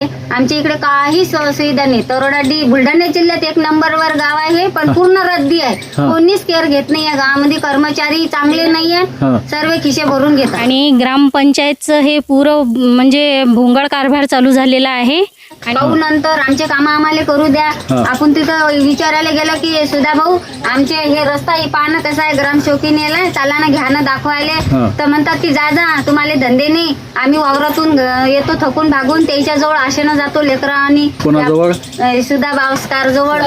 आमच्या इकडे काही सुविधा नाही. तरोडाडी बुलढाणा जिल्ह्यात एक नंबरवर गाव आहे पण पूर्ण रद्दी आहे. कोणीच केअर घेत नाही या गावामध्ये. कर्मचारी चांगले नाही हा. आहेत सर्व खिशे भरून घेतात. आणि ग्रामपंचायतचं हे पुरं म्हणजे भोंगळ कारभार चालू झालेला आहे. भाऊ नंतर आमचे काम आम्हाला करू द्या. हा. आपण तिथं विचारायला गेलो की सुधा भाऊ आमचे हे रस्ता हे पाहणं कसं आहे? ग्राम नेलाय चला ना घ्या ना दाखवायले. तर म्हणतात की जा जा तुम्हाला धंदे नाही. आम्ही वावरातून येतो थकून भागून. त्याच्याजवळ आशेनं जातो लेकरा आणि कोणाजवळ? सुधा बावस्कार जवळ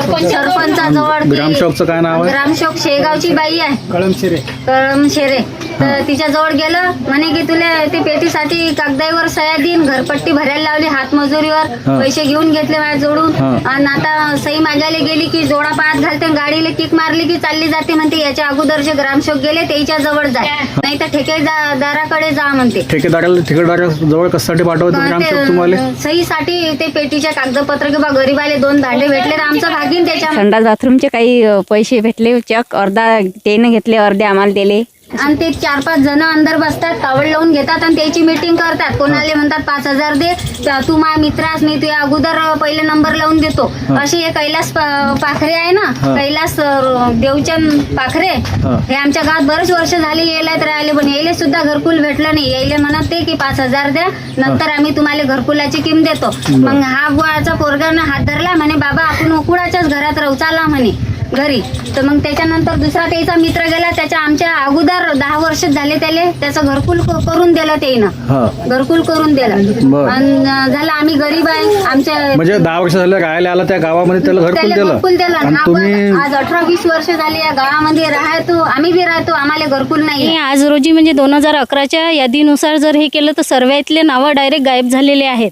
ग्रामसेवकचं काय नाव आहे? ग्रामसेवक शेगावची बाई आहे. कळमशिरे. कळम शेरे तर तिच्या जवळ गेलं म्हणे की तुला ते पेटीसाठी कागदाईवर सह्या देईन घरपट्टी भरायला लावली हातमजुरीवर हा. पैसे घेऊन घेतले माझ्या जोडून. हा. आणि आता सही मागायला गेली की जोडा पायात घालते आणि गाडीला किक मारली की चालली जाते म्हणते. याच्या अगोदरचे ग्रामसेवक गेले त्याच्याजवळ जा नाही तर ठेकेदाराकडे जा म्हणते. ठेकेदाराला ठेकेदारा जवळ कशासाठी पाठवतो ग्रामसेवक तुम्हाला? ते सहीसाठी ते पेटीचे कागदपत्र किंवा गरीबाले दोन दांडे भेटले तर आमचं भागीन त्याच्या संडास बाथरूमचे काही पैसे भेटले चक अर्धा त्याने घेतले अर्धे आम्हाला दिले. आणि ते चार पाच जण अंदर बसतात कावड लावून घेतात आणि त्याची मीटिंग करतात. कोणाले म्हणतात पाच हजार दे त- तू माझ्या मित्रास मी तुझ्या अगोदर पहिले नंबर लावून देतो. असे हे कैलास प- पाखरे आहे ना? हा. कैलास अं, देवचंद पाखरे. हा. हे आमच्या गावात बरेच वर्ष झाले यायला राहिले पण यायले सुद्धा घरकुल भेटलं नाही. यायले म्हणत ते की पाच हजार द्या नंतर आम्ही तुम्हाला घरकुलाची किम देतो. मग हा बुवाचा पोरगानं हात धरला म्हणे बाबा आपण उकुडाच्याच घरात राहू चाला म्हणे. घरी. तर मग त्याच्यानंतर दुसरा त्याचा मित्र गेला त्याच्या आमच्या अगोदर दहा वर्ष झाले त्याले त्याचं घरकुल क- करून दिलं त्यानं हा. घरकुल करून दिलं. बरं. आणि झालं आम्ही गरीब आहे आमच्या म्हणजे दहा वर्ष झाले राहायला आला त्या गावामध्ये त्याला घरकुल त्याला दिलं. घरकुल दिलं. आणि तुम्ही पण आज अठरा वीस वर्ष झाले या गावामध्ये राहतो आम्ही बी राहतो आम्हाला घरकुल नाही आणि आज रोजी म्हणजे दोन हजार अकराच्या यादीनुसार जर हे केलं तर सर्वातले नावं डायरेक्ट गायब झालेले आहेत.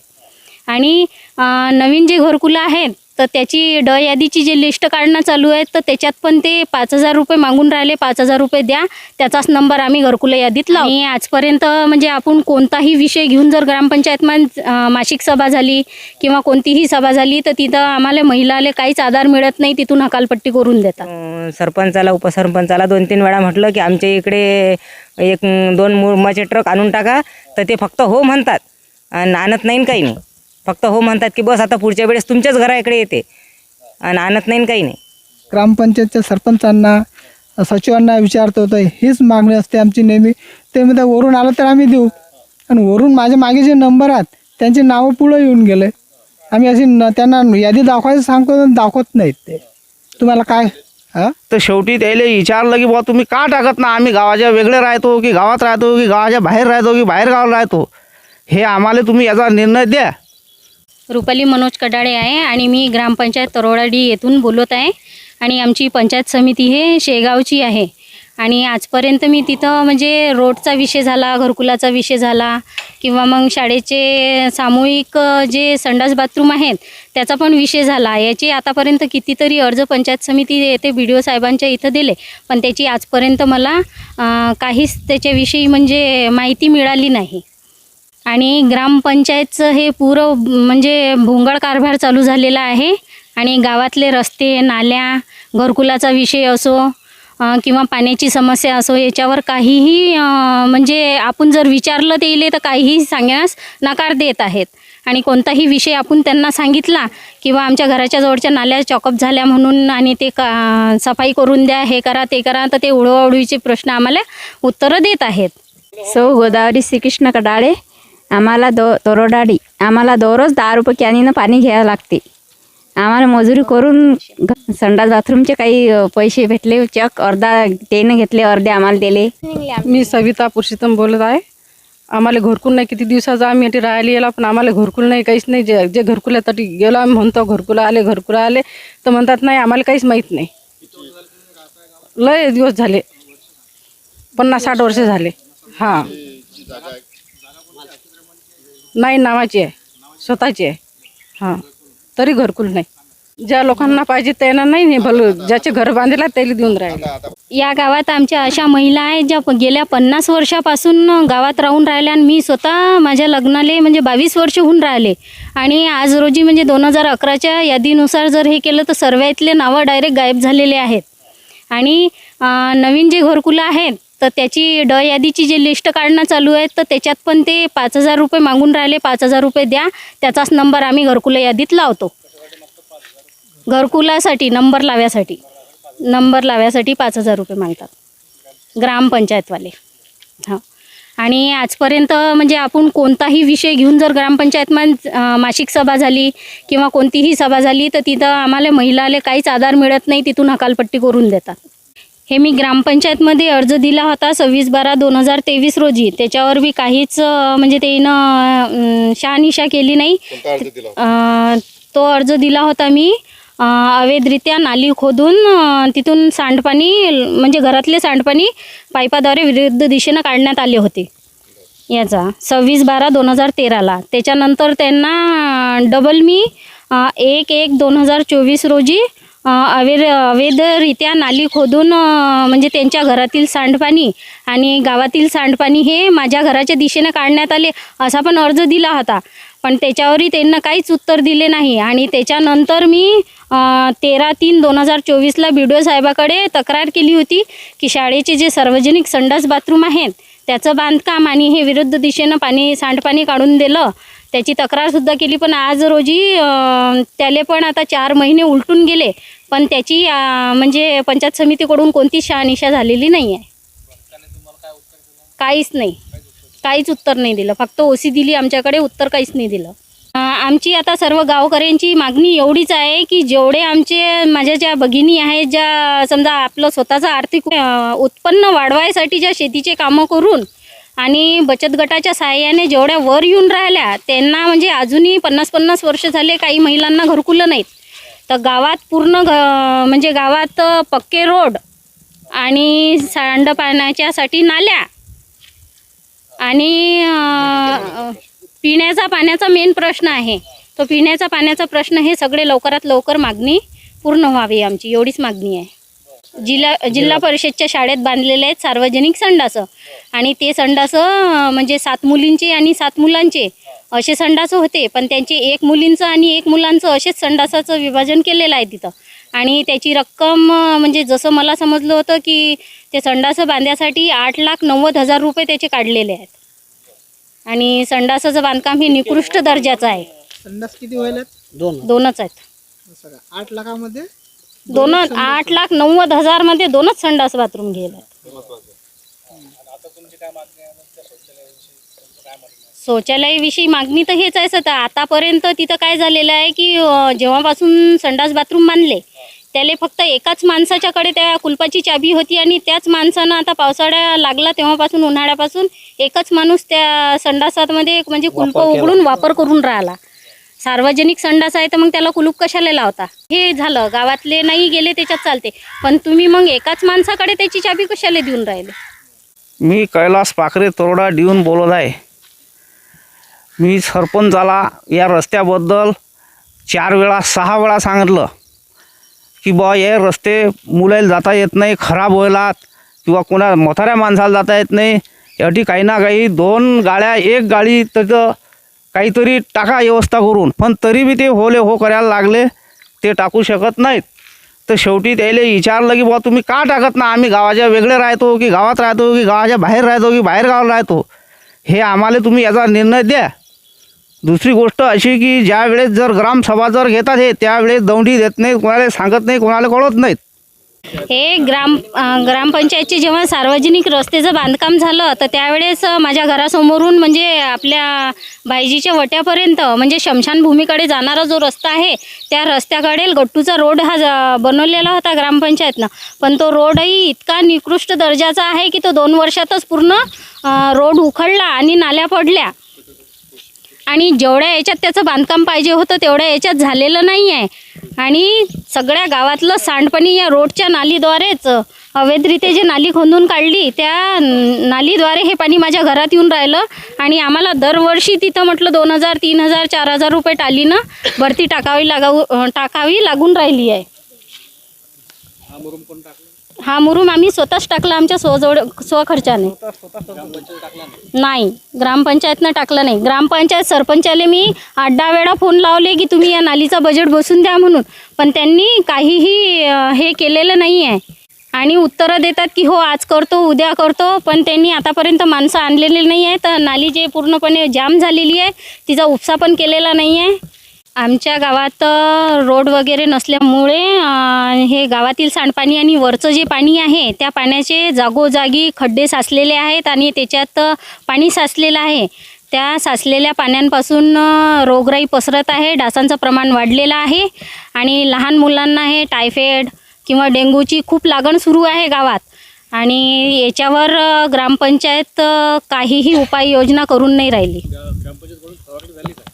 आणि अं, नवीन जे घरकुलं आहेत तर त्याची ड यादीची जे लिस्ट काढणं चालू आहे तर त्याच्यात पण ते पाच हजार रुपये मागून राहिले. पाच हजार रुपये द्या. त्याचाच नंबर आम्ही घरकुलं यादीत लावू. आणि आजपर्यंत म्हणजे आपण कोणताही विषय घेऊन जर ग्रामपंचायतमध्ये अं, मासिक सभा झाली किंवा कोणतीही सभा झाली तर तिथं आम्हाला महिलाले काहीच आधार मिळत नाही. तिथून हकालपट्टी करून देतात. सरपंचाला उपसरपंचाला दोन तीन वेळा म्हटलं की आमच्या इकडे एक दोन मुरमाचे ट्रक आणून टाका. तर ते फक्त हो म्हणतात. आणि आणत नाही काही. नाही फक्त हो म्हणतात की बस आता पुढच्या वेळेस तुमच्याच घराकडे येते. आणि आणत नाही न काही नाही. ग्रामपंचायतच्या सरपंचांना सचिवांना विचारतो तर हीच मागणी असते आमची नेहमी. ते म्हणतात वरून आलं तर आम्ही देऊ. आणि वरून माझ्या मागे जे नंबर आहेत त्यांचे नावं पुढं येऊन गेले. आम्ही अशी न त्यांना यादी दाखवायचं सांगतो पण दाखवत नाहीत ते. तुम्हाला काय? हां? तर शेवटी त्याला विचारलं की बुवा तुम्ही का टाकत ना? आम्ही गावाच्या वेगळे राहतो की गावात राहतो की गावाच्या बाहेर राहतो की बाहेर गावाला राहतो? हे आम्हाला तुम्ही याचा निर्णय द्या. रुपाली मनोज कडाळे आहे आणि मी ग्रामपंचायत तरोडाडी येथून बोलत आहे. आणि आमची पंचायत समिती हे शेगावची आहे. आणि आजपर्यंत मी तिथं म्हणजे रोडचा विषय झाला घरकुलाचा विषय झाला किंवा मग शाळेचे सामूहिक जे संडास बाथरूम आहेत त्याचा पण विषय झाला. याचे आतापर्यंत कितीतरी अर्ज पंचायत समिती येथे बी डी ओ साहेबांच्या इथं दिले. पण त्याची आजपर्यंत मला काहीच त्याच्याविषयी म्हणजे माहिती मिळाली नाही. आणि ग्रामपंचायतचं हे पुरं म्हणजे भोंगळ कारभार चालू झालेला आहे. आणि गावातले रस्ते नाल्या घरकुलाचा विषय असो किंवा पाण्याची समस्या असो याच्यावर काहीही म्हणजे आपण जर विचारलं ते तर काहीही सांगण्यास नकार देत आहेत. आणि कोणताही विषय आपण त्यांना सांगितला किंवा आमच्या घराच्या जवळच्या नाल्या चॉकअप झाल्या म्हणून आणि ते का सफाई करून द्या हे करा ते करा तर ते उडवाउडवीचे प्रश्न आम्हाला उत्तरं देत आहेत. सौ गोदावरी श्रीकृष्ण कडाळे आम्हाला दो दरोडाडी आम्हाला दररोज दहा रुपये कॅनीनं पाणी घ्यावं लागते. आम्हाला मजुरी करून संडास बाथरूमचे काही पैसे भेटले चक अर्धा त्याने घेतले अर्धे आम्हाला दिले. मी सविता पुरुषोत्तम बोलत आहे. आम्हाला घरकुल नाही किती दिवसाचं आम्ही इथे राहायला गेला पण आम्हाला घरकुल नाही काहीच नाही. जे जे घरकुलासाठी गेलो आम्ही म्हणतो घरकुला आले घरकुला आले. तर म्हणतात नाही आम्हाला काहीच माहीत नाही. लय दिवस झाले. पन्नास साठ वर्ष झाले. हां. नाही नावाची आहे. स्वतःची आहे. हां. तरी घरकुल नाही. ज्या लोकांना पाहिजे त्यांना नाही भल ज्याचे घर बांधलेला त्याला देऊन राहिले. या गावात आमच्या अशा महिला आहेत ज्या गेल्या पन्नास वर्षापासून गावात राहून राहिल्या आणि मी स्वतः माझ्या लग्नाले म्हणजे बावीस वर्ष होऊन राहिले. आणि आज रोजी म्हणजे दोन हजार अकराच्या यादीनुसार जर हे केलं तर सर्व्यातले नावं डायरेक्ट गायब झालेले आहेत. आणि नवीन जे घरकुलं आहेत तर त्याची ड यादीची जी लिस्ट काढणं चालू आहे तर त्याच्यात पण ते पाच हजार रुपये मागून राहिले. पाच हजार रुपये द्या. त्याचाच नंबर आम्ही घरकुल यादीत लावतो. घरकुलासाठी नंबर लाव्यासाठी. नंबर लाव्यासाठी पाच हजार रुपये मागतात. ग्रामपंचायतवाले. हां. आणि आजपर्यंत म्हणजे आपण कोणताही विषय घेऊन जर ग्रामपंचायतमध्ये मासिक सभा झाली किंवा कोणतीही सभा झाली तर तिथं आम्हाला महिलाले काहीच आधार मिळत नाही. तिथून हकालपट्टी करून देतात. हे मी ग्रामपंचायतमध्ये अर्ज दिला होता सव्वीस बारा दोन हजार तेवीस रोजी. त्याच्यावर बी काहीच म्हणजे त्यानं शहानिशा केली नाही. अं, तो अर्ज दिला होता मी अं, अवैधरित्या नाली खोदून अं, तिथून सांडपाणी म्हणजे घरातले सांडपाणी पाईपाद्वारे विरुद्ध दिशेनं काढण्यात आले होते. याचा सव्वीस बारा दोन हजार तेराला. त्याच्यानंतर त्यांना डबल मी अं, एक एक दोन हजार चोवीस रोजी अवैध अवैधरित्या नाली खोदून म्हणजे त्यांच्या घरातील सांडपाणी आणि गावातील सांडपाणी हे माझ्या घराच्या दिशेनं काढण्यात आले असा पण अर्ज दिला होता. पण त्याच्यावरही त्यांना काहीच उत्तर दिले नाही आणि त्याच्यानंतर मी तेरा तीन दोन हजार चोवीसला बी डी ओ साहेबाकडे तक्रार केली होती की शाळेचे जे सार्वजनिक संडास बाथरूम आहेत त्याचं बांधकाम आणि हे विरुद्ध दिशेनं पाणी सांडपाणी काढून दिलं. त्याची तक्रारसुद्धा केली पण आज रोजी त्याले पण आता चार महिने उलटून गेले. पण त्याची म्हणजे पंचायत समितीकडून कोणतीच शहानिशा झालेली नाही आहे काहीच नाही. काहीच उत्तर नाही दिलं. फक्त ओसी दिली आमच्याकडे उत्तर काहीच नाही दिलं. आमची आता सर्व गावकऱ्यांची मागणी एवढीच आहे की जेवढे आमचे माझ्या ज्या भगिनी आहेत ज्या समजा आपलं स्वतःचं आर्थिक उत्पन्न वाढवायसाठी ज्या शेतीचे कामं करून आणि बचत गटाच्या सहाय्याने जेवढ्या वर येऊन राहिल्या त्यांना म्हणजे अजूनही पन्नास पन्नास वर्ष झाले काही महिलांना घरकुलं नाहीत. तर गावात पूर्ण घ म्हणजे गावात पक्के रोड आणि सांडपाण्याच्यासाठी नाल्या आणि पिण्याचा पाण्याचा मेन प्रश्न आहे. तो पिण्याचा पाण्याचा प्रश्न हे सगळे लवकरात लवकर मागणी पूर्ण व्हावी आमची एवढीच मागणी आहे. जिल्हा जिल्हा परिषदच्या शाळेत बांधलेले आहेत सार्वजनिक संडासं. आणि ते संडासं म्हणजे सात मुलींचे आणि सात मुलांचे असे संडासं होते. पण त्यांचे एक मुलींचं आणि एक मुलांचं असेच संडासाचं विभाजन केलेलं आहे तिथं. आणि त्याची रक्कम म्हणजे जसं मला समजलं होतं की ते संडासं बांधण्यासाठी आठ लाख नव्वद हजार रुपये त्याचे काढलेले आहेत. आणि संडासाचं बांधकाम हे निकृष्ट दर्जाचं आहे. संडास किती व्हायला दोनच. आहेत. आठ लाखामध्ये? दोनच आठ लाख नव्वद हजारमध्ये दोनच संडास बाथरूम गेले. शौचालयाविषयी मागणी तर हेच आहे सध्या आतापर्यंत तिथं काय झालेलं आहे की जेव्हापासून संडास बाथरूम बांधले त्याले फक्त एकाच माणसाच्याकडे त्या कुलपाची चाबी होती आणि त्याच माणसानं आता पावसाळा लागला तेव्हापासून उन्हाळ्यापासून एकच माणूस त्या संडासामध्ये म्हणजे कुलप उघडून वापर करून राहिला. सार्वजनिक संडास आहे तर मग त्याला कुलूप कशाला लावता? हे झालं गावातले नाही गेले त्याच्यात चालते. पण तुम्ही मग एकाच माणसाकडे त्याची चाबी कशाला देऊन राहिले? मी कैलास पाखरे तोरडा देऊन बोलत आहे. मी सरपंचाला या रस्त्याबद्दल चार वेळा सहा वेळा सांगितलं की बा हे रस्ते मुलाला जाता येत नाही खराब व्हायलात किंवा कोणा म्हाताऱ्या माणसाला जाता येत नाही. याठी काही ना काही दोन गाड्या एक गाडी त्याचं काहीतरी टाका व्यवस्था करून. पण तरी बी ते होले हो करायला लागले. ते टाकू शकत नाहीत. तर शेवटी त्याला विचारलं की बुवा तुम्ही का टाकत ना? आम्ही गावाच्या वेगळे राहतो की गावात राहतो की गावाच्या बाहेर राहतो की बाहेर गावाला राहतो? हे आम्हाला तुम्ही याचा निर्णय द्या. दुसरी गोष्ट अशी की ज्यावेळेस जर ग्रामसभा जर घेतात हे त्यावेळेस दौंडी देत नाही कोणाला सांगत नाही कोणाला कळत नाहीत. हे ग्राम ग्रामपंचायतचे जेव्हा सार्वजनिक रस्त्याचं बांधकाम झालं तर त्यावेळेस माझ्या घरासमोरून म्हणजे आपल्या भाईजीच्या वट्यापर्यंत म्हणजे शमशानभूमीकडे जाणारा जो रस्ता आहे त्या रस्त्याकडे गट्टूचा रोड हा ज- बनवलेला होता ग्रामपंचायतनं. पण तो रोडही इतका निकृष्ट दर्जाचा आहे की तो दोन वर्षातच पूर्ण रोड उखडला आणि नाल्या पडल्या. आणि जेवढ्या याच्यात त्याचं बांधकाम पाहिजे होतं तेवढ्या याच्यात झालेलं नाही आहे आणि सगळ्या गावातलं सांडपाणी या रोडच्या नालीद्वारेच अवैधरित्या जे नाली खोदून काढली त्या नालीद्वारे हे पाणी माझ्या घरात येऊन राहिलं. आणि आम्हाला दरवर्षी तिथं म्हटलं दोन हजार तीन हजार चार हजार रुपये टालीनं भरती टाकावी लागावू टाकावी लागून राहिली आहे हा मुरुम आम्ही स्वतःच टाकला आमच्या स्वजवळ स्वखर्चाने. नाही ग्रामपंचायतनं टाकलं नाही. ग्रामपंचायत सरपंचाले मी आठ दहा वेळा फोन लावले की तुम्ही या नालीचा बजेट बसून द्या म्हणून. पण त्यांनी काहीही हे केलेलं नाही आहे आणि उत्तरं देतात की हो आज करतो उद्या करतो पण त्यांनी आतापर्यंत माणसं आणलेली नाही आहे तर नाली जे पूर्णपणे जाम झालेली आहे तिचा उपसा पण केलेला नाही आहे आमच्या गावात रोड वगैरे नसल्यामुळे हे गावातील सांडपाणी आणि वरचं जे पाणी आहे त्या पाण्याचे जागोजागी खड्डे साचलेले आहेत आणि त्याच्यात पाणी साचलेलं आहे. त्या साचलेल्या पाण्यापासून रोगराई पसरत आहे डासांचं प्रमाण वाढलेलं आहे आणि लहान मुलांना हे टायफॉईड किंवा डेंग्यूची खूप लागण सुरू आहे गावात. आणि याच्यावर ग्रामपंचायत काहीही उपाययोजना करून नाही राहिली.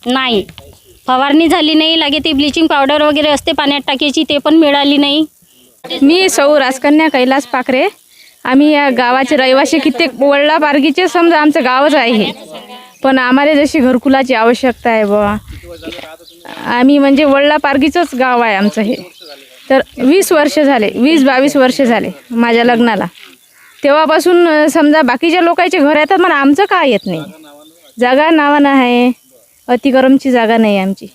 नाही. फवारणी झाली नाही लागे ती ब्लिचिंग पावडर वगैरे असते पाण्यात टाकायची ते पण मिळाली नाही. मी सौ राजकन्या कैलास पाखरे. आम्ही या गावाचे रहिवासी कित्येक वडला पारगीचे समजा आमचं गावच आहे हे. पण आम्हाला जशी घरकुलाची आवश्यकता आहे बुवा. आम्ही म्हणजे वडला पारगीचंच गाव आहे आमचं हे. तर वीस वर्ष झाले वीस बावीस वर्ष झाले माझ्या लग्नाला. तेव्हापासून समजा बाकीच्या लोकांचे घर येतात मला आमचं का येत नाही. जागा नावानं आहे. अतिक्रमची जागा नाही आमची.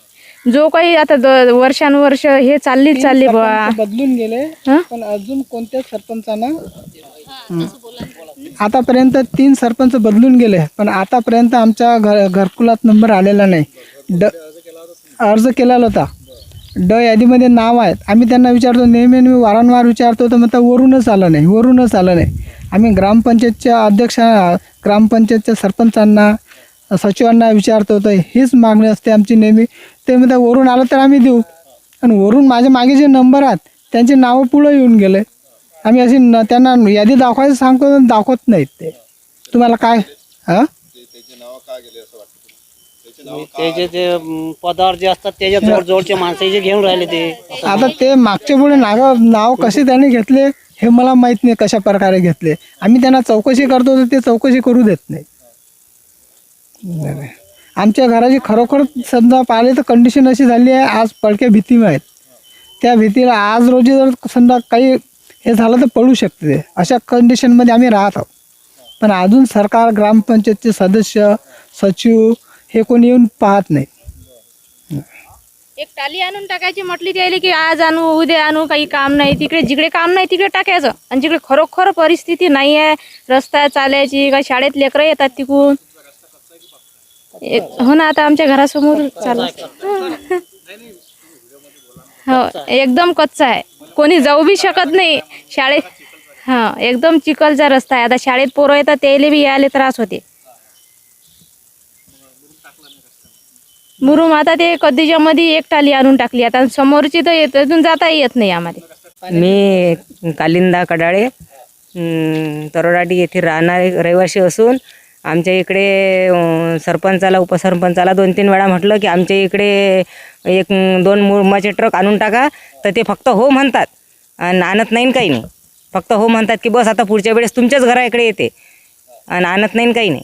जो काही आता द वर्षानुवर्ष हे चाललीच चालली बुवा. बदलून गेले हं? पण अजून कोणत्याच सरपंचानं? हं. आतापर्यंत तीन सरपंच बदलून गेले पण आतापर्यंत आमच्या घर घरकुलात नंबर आलेला नाही. ड अर्ज केलेला होता. ड यादीमध्ये नाव आहेत. आम्ही त्यांना विचारतो नेहमी नेहमी वारंवार विचारतो तर म्हणतात वरूनच आलं नाही वरूनच आलं नाही. आम्ही ग्रामपंचायतच्या अध्यक्षा ग्रामपंचायतच्या सरपंचांना सचिवांना विचारतो तर हीच मागणी असते आमची नेहमी. ते म्हणतात वरून आलं तर आम्ही देऊ. आणि वरून माझ्या मागे जे नंबर आहेत त्यांचे नावं पुढं येऊन गेले. आम्ही अशी न त्यांना यादी दाखवायचं सांगतो दाखवत नाहीत ते. तुम्हाला काय? हां? त्याचे ते पदावर जे असतात त्याच्या माणसं जे घेऊन राहिले ते. आता ते मागचे पुढे नाव नाव कसे त्यांनी घेतले हे मला माहीत नाही कशा प्रकारे घेतले. आम्ही त्यांना चौकशी करतो तर ते चौकशी करू देत नाही नाही. आमच्या घराची खरोखर समजा पाहिले तर कंडिशन अशी झाली आहे आज पडक्या भीतीमध्ये आहेत त्या भीतीला आज रोजी जर समजा काही हे झालं तर पडू शकते. ते अशा कंडिशनमध्ये आम्ही राहत आहोत. पण अजून सरकार ग्रामपंचायतचे सदस्य सचिव हे कोणी येऊन पाहत नाही. एक टाली आणून टाकायची म्हटली त्याला की आज आणू उद्या आणू काही काम नाही. तिकडे जिकडे काम नाही तिकडे टाकायचं. आणि जिकडे खरोखर परिस्थिती नाही आहे रस्ता चालायची काही शाळेत लेकरं येतात तिकून हो ना आता आमच्या घरासमोर चालू हो एकदम कच्चा आहे. कोणी जाऊ बी शकत नाही. शाळेत हा एकदम चिखलचा रस्ता आहे. आता शाळेत पोरं येतात त्याला बी यायला त्रास होते. मुरुम आता ते कधीच्या मध्ये एक टाली आणून टाकली. आता समोरची तर येत अजून जाता येत नाही आम्हाला. मी कालिंदा कडाळे तरोडाटी तरोडाडी येथे राहणारे रहिवासी असून आमच्या इकडे सरपंचाला उपसरपंचाला दोन तीन वेळा म्हटलं की आमच्या इकडे एक दोन मुरमाचे ट्रक आणून टाका तर ते फक्त हो म्हणतात. आणि आणत नाही काही नाही. फक्त हो म्हणतात की बस आता पुढच्या वेळेस तुमच्याच घराकडे येते. आणि आणत नाही काही नाही.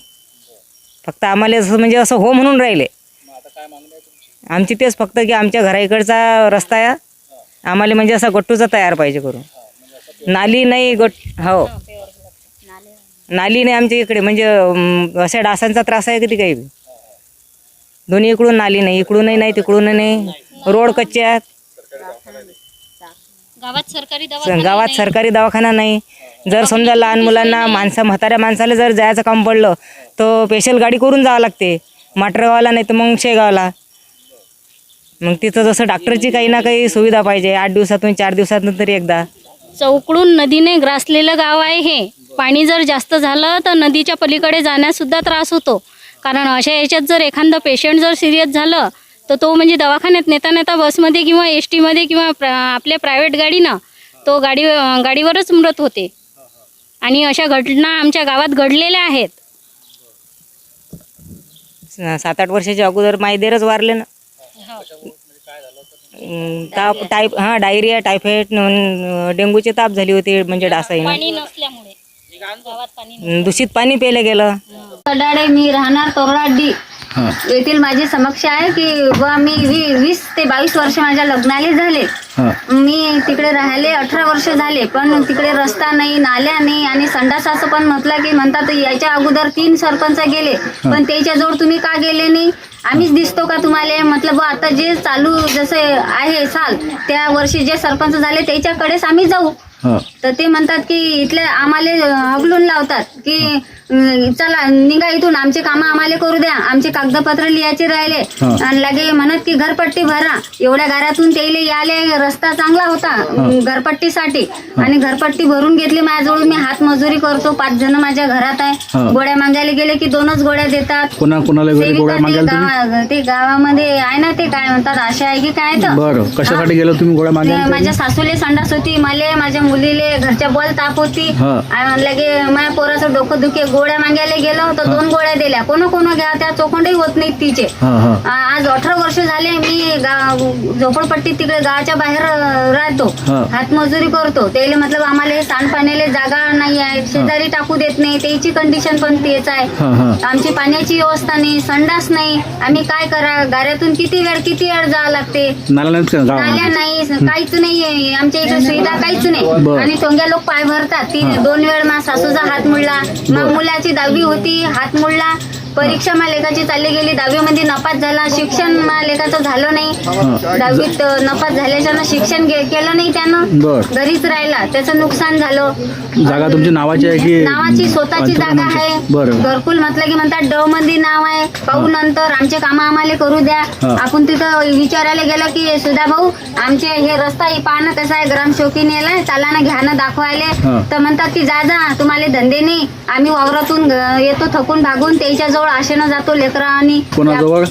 फक्त आम्हाला जसं म्हणजे असं हो म्हणून राहिले. आमची तेच फक्त की आमच्या घराइकडचा रस्ता आहे. आम्हाला म्हणजे असा गट्टूचा तयार पाहिजे करून. नाली नाही गट हो. नाली नाही आमच्या इकडे म्हणजे अशा डासांचा त्रास आहे कधी काही? दोन्ही इकडून नाली नाही इकडूनही नाही तिकडूनही नाही. रोड कच्चे आहेत. गावात सरकारी गावात सरकारी दवाखाना नाही. जर समजा लहान मुलांना माणसा म्हाताऱ्या माणसाला जर जायचं काम पडलं तर स्पेशल गाडी करून जावं लागते. माटरगावला नाही तर मग शेगावला. मग तिथं जसं डॉक्टरची काही ना काही सुविधा पाहिजे. आठ दिवसातून चार दिवसातून तरी एकदा. चौकडून नदीने ग्रासलेलं गाव आहे हे. पाणी जर जास्त झालं तर नदीच्या पलीकडे जाण्यास सुद्धा त्रास होतो. कारण अशा याच्यात जर एखादं पेशंट जर सिरियस झालं तर तो म्हणजे दवाखान्यात नेता नेता बसमध्ये किंवा एस टीमध्ये किंवा प्रा आपल्या प्रायव्हेट गाडीनं तो गाडी गाडीवरच मृत होते. आणि अशा घटना आमच्या गावात घडलेल्या आहेत. सात आठ वर्षाच्या अगोदर मायदेरच वारले ना. ताप टाईप हां डायरिया टायफॉईड अं, डेंग्यूचे ताप झाली होती म्हणजे डासाईनं दूषित पाणी प्यायलं गेलं. कडाडे मी राहणार तोरडाडी. येथील माझी समक्ष आहे की बुवा मी वी- वीस ते बावीस वर्ष माझ्या लग्नाले झाले. मी तिकडे राहिले अठरा वर्ष झाले पण तिकडे रस्ता नाही नाल्या नाही आणि संडासाचं पण म्हटलं की म्हणतात याच्या अगोदर तीन सरपंच गेले पण त्याच्याजवळ तुम्ही का गेले नाही? आम्हीच दिसतो का तुम्हाला? म्हटलं बुवा आता जे चालू जसे आहे साल त्या वर्षी जे सरपंच झाले त्याच्याकडेच आम्ही जाऊ. तर ते म्हणतात की इथले आम्हाला हगलून लावतात की अं, चला निघा इथून. आमचे कामं आम्हाला करू द्या. आमचे कागदपत्र लिहायचे राहिले. हा. आणि लगे म्हणत की घरपट्टी भरा. एवढ्या घरातून त्याला याले रस्ता चांगला होता अं, घरपट्टीसाठी. आणि घरपट्टी भरून घेतली माझ्याजवळ. मी हात मजुरी करतो. पाच जण माझ्या घरात आहे. गोळ्या मागायला गेले की दोनच गोळ्या देतात. कोणा कोणाला वगैरे गोळ्या सेविका ते मागायला तुम्ही? गावा- ते गावामध्ये आहे ना ते काय म्हणतात आशा आहे की काय तर. बरं. कशासाठी गेलो तुम्ही गोळ्या ते मागायला माझ्या सासूले संडास होती मले माझ्या मुलीले घरच्या बॉल ताप होती. हा. आणि लगे माझ्या पोराचं डोकं दुखे गोळ्या मागायला गेलो तर दोन गोळ्या दिल्या. कोण कोण घ्या त्या चोखंडही होत नाहीत तिचे. हा हा. आ- आज अठरा वर्ष झाले मी गा- झोपडपट्टी तिकडे गावाच्या बाहेर अ, राहतो. हा. हातमजुरी करतो. त्याला मतलब आम्हाला हे सांडपाण्याला जागा नाही आहे शेजारी टाकू देत नाही त्याची कंडिशन पण तेच आहे. हा हा. आमची पाण्याची व्यवस्था नाही संडास नाही. आम्ही काय करा गाड्यातून किती वेळ किती वेळ जावं लागते? नाला नाहीत का नाल्या गावामध्ये नाही काहीच नाही आमच्या इकडे सुविधा काहीच नाही. बरं. आणि टोंग्या लोक पाय भरतात. ती दोन वेळ मा सासूचा हात मुडला मग मुलाची दहावी होती. हात मोडला. परीक्षा मा लेखाची चालली गेली दहावीमध्ये नपास झाला शिक्षण मा लेखाचं झालं नाही. दहावीत नपास झाल्याच्यानं शिक्षण गे- केलं नाही त्यानं. बरं. घरीच राहिला त्याचं नुकसान झालं. जागा तुमची नावाची आहे की नावाची स्वतःची जागा आहे. बरं. घरकुल म्हटलं की म्हणतात ड मध्ये नाव आहे. पाहू नंतर आमचे काम आम्हाला करू द्या. हा. आपण तिथं विचारायला गेलं की सुधा भाऊ आमचे हे रस्ता हे पाहणं कसं आहे? ग्राम शौकीने चाला ना घ्या ना दाखवायले. हा. तर म्हणतात की जा जा तुम्हाला धंदे नाही. आम्ही वावरातून येतो थकून भागून त्याच्याजवळ आशेनं जातो लेकरा आणि कोणाजवळ?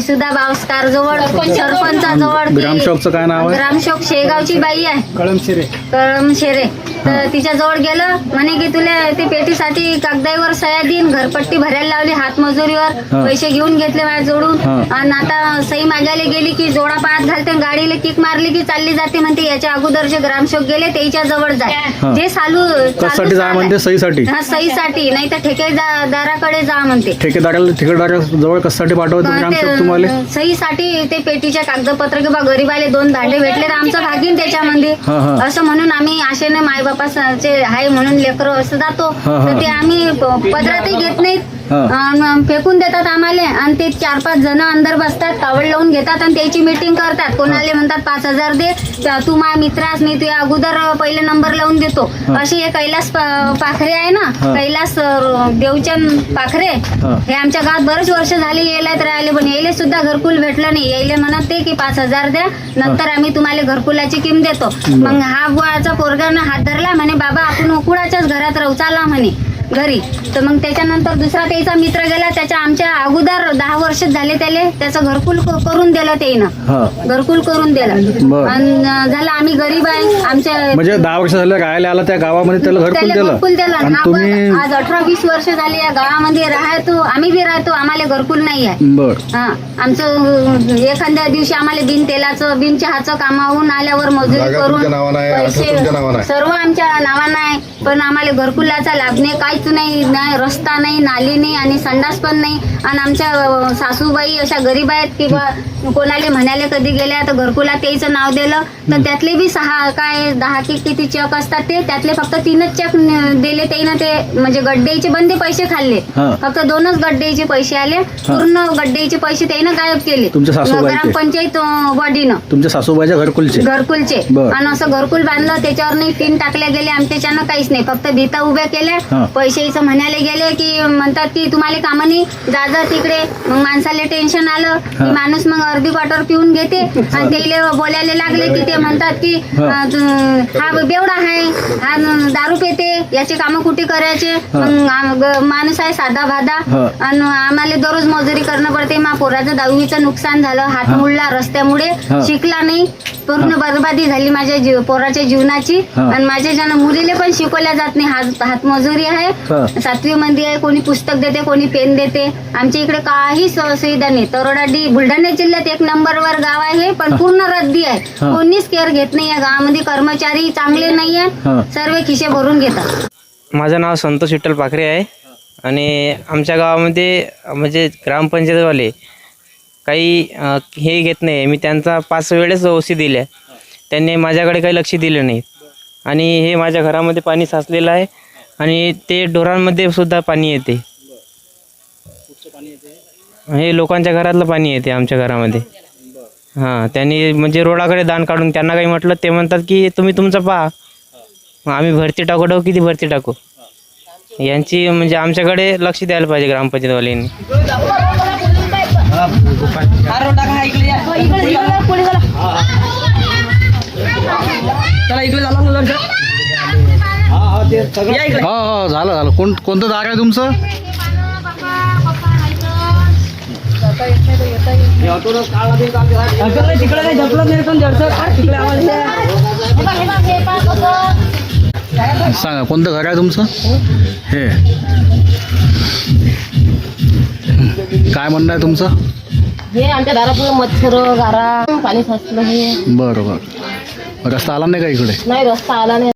सुधा भावस्कार जवळ सरपंचाजवळ ग्रामसेवकचं काय नाव आहे? ग्रामसेवक शेगावची बाई आहे कळमशिरे कळम शेरे तर तिच्या जवळ गेलं म्हणे की तुला ते पेटीसाठी कागदाईवर सह्या देईन घरपट्टी भरायला लावली हातमजुरीवर हा. पैसे घेऊन घेतले माझ्या जोडून. हा. आणि आता सही मागायला गेली की जोडा पायात घालते आणि गाडीला किक मारली की चालली जाते म्हणते याच्या अगोदर जे ग्रामसेवक गेले त्याच्याजवळ जाय. हा. जे चालू कशासाठी जाय म्हणते? सहीसाठी हा सहीसाठी नाही तर ठेकेदाराकडे जा म्हणते. ठेकेदाराला ठेकेदारा जवळ कशासाठी पाठवतो ग्रामसेवक तुम्हाला? ते सहीसाठी ते पेटीच्या कागदपत्र किंवा गरीबाले दोन दांडे भेटले तर आमचं भागीन त्याच्यामध्ये. हा, हा. असं म्हणून आम्ही आशेने मायबापाचे आहे म्हणून लेकरं असं जातो. तर ते आम्ही पदरातही घेत नाहीत. अन फेकून देतात आम्हाला. आणि ते चार पाच जण अंदर बसतात कावड लावून घेतात आणि त्याची मीटिंग करतात. कोणाला म्हणतात पाच हजार दे. त्या तू माझ्या मित्रास मी तुझ्या अगोदर पहिले नंबर लावून देतो. असे हे कैलास पा- पाखरे आहे ना? हा. कैलास अं, देवचंद पाखरे. हा. हे आमच्या गावात बरेच वर्ष झाले यायला राहिले पण यायले सुद्धा घरकुल भेटलं नाही. यायले म्हणत ते की पाच हजार द्या नंतर आम्ही तुम्हाला घरकुलाची किम देतो. मग हा बुवाचा पोरगानं हात धरला म्हणे बाबा आपण कुणाच्याच घरात राहू चाला म्हणे. घरी. तर मग त्याच्यानंतर दुसरा त्याचा मित्र गेला त्याच्या आमच्या अगोदर दहा वर्ष झाले त्याले त्याचं घरकुल क- करून दिलं त्यानं हा. घरकुल करून दिलं. बरं. आणि झालं आम्ही गरीब आहे आमच्या म्हणजे दहा वर्ष झालं राहायला आला त्या गावामध्ये त्याला घरकुल त्याला दिलं. घरकुल दिलं. आणि तुम्ही आज अठरा वीस वर्ष झाली या गावामध्ये राहतो आम्ही बी राहतो आम्हाला घरकुल नाही आहे. बर. हा आमचं अं, एखाद्या दिवशी आम्हाला बिन तेलाचं बिन चहाचं कामावून आल्यावर मजुरी जागा करून तुमच्या नावानं आहे, पैसे ऑटो तुमच्या नावानं आहे. सर्व आमच्या नावानं आहे. पण आम्हाला घरकुलाचा लाभ नाही. काहीच नाही नाही रस्ता नाही नाली नाही आणि संडास पण नाही. आणि आमच्या सासूबाई अशा गरीब आहेत किंवा कोणाला म्हणाले कधी गेल्या तर घरकुला त्याचं नाव दिलं. तर त्यातले बी सहा काय दहा की किती चेक असतात ते त्यातले फक्त तीनच चेक न- दिले त्यानं ते म्हणजे गड्डेचे बंदे पैसे खाल्ले. फक्त दोनच गड्डेचे पैसे आले. पूर्ण गड्डेचे पैसे त्यानं गायब केले? ग्रामपंचायत बॉडीनं तुमच्या सासूबाईच्या घरकुलचे. घरकुलचे. आणि असं घरकुल बांधलं त्याच्यावर नाही टीन टाकल्या गेले आमच्याच्यानं काहीच नाही. फक्त भीता उभ्या केल्या. हा. पैशाचं म्हणायला गेले की म्हणतात की तुम्हाला कामं नाही जा जा तिकडे. मग माणसाला टेन्शन आलं की माणूस मग अर्धी क्वार्टर पिऊन घेते. आणि त्याला बोलायला लागले की ते म्हणतात की हा. अं, तू- हा बेवडा आहे हा दारू पेते याचे कामं कुठे करायचे? मग आम- ग- माणूस आहे साधा भादा हा. आणि आम्हाला दररोज मजुरी करणं पडते. मा पोराचं दहावीचं नुकसान झालं. हात मुडला रस्त्यामुळे. हा. शिकला नाही. पूर्ण बरबादी झाली माझ्या जीव पोराच्या जीवनाची. हा. आणि माझ्या ज्यानं मुलीले पण शिकवल्या जात नाही हात हातमजुरी हा. आहे सातवी मध्ये आहे कोणी पुस्तक देते कोणी पेन देते. आमच्या इकडे काही सु- सुविधा नाही. तरोडाडी बुलढाणा जिल्ह्यात एक नंबरवर गाव आहे पण पूर्ण रद्दी आहे. हा. कोणीच केअर घेत नाही या गावामध्ये. कर्मचारी चांगले नाही हा. आहेत सर्व खिशे भरून घेतात. माझं नाव संतोष विठ्ठल पाखरे आहे. आणि आमच्या गावामध्ये म्हणजे ग्रामपंचायतवाले काही अ, हे घेत नाही. मी त्यांचा पाच वेळेस ओसी दिल्या. त्यांनी माझ्याकडे काही लक्ष दिलं नाही. आणि हे माझ्या घरामध्ये पाणी साचलेलं आहे आणि ते ढोरांमध्ये सुद्धा पाणी येते. हे लोकांच्या घरातलं पाणी येते आमच्या घरामध्ये. हां त्यांनी म्हणजे रोडाकडे दान काढून त्यांना काही म्हटलं ते म्हणतात की तुम्ही तुमचं पहा. मग आम्ही भरती टाकू टाकू किती भरती टाकू? यांची म्हणजे आमच्याकडे लक्ष द्यायला पाहिजे ग्रामपंचायतवाल्यांनी. हो हो झालं झालं. कोण कोणतं दार आहे तुमचं? सांगा कोणतं घर आहे तुमचं? हे. काय म्हणणं आहे तुमचं? हे आमच्या दारापुढे मच्छर गारा पाणी साचलं हे बरं बरं रस्ता आला नाही का इकडे नाही रस्ता आला नाही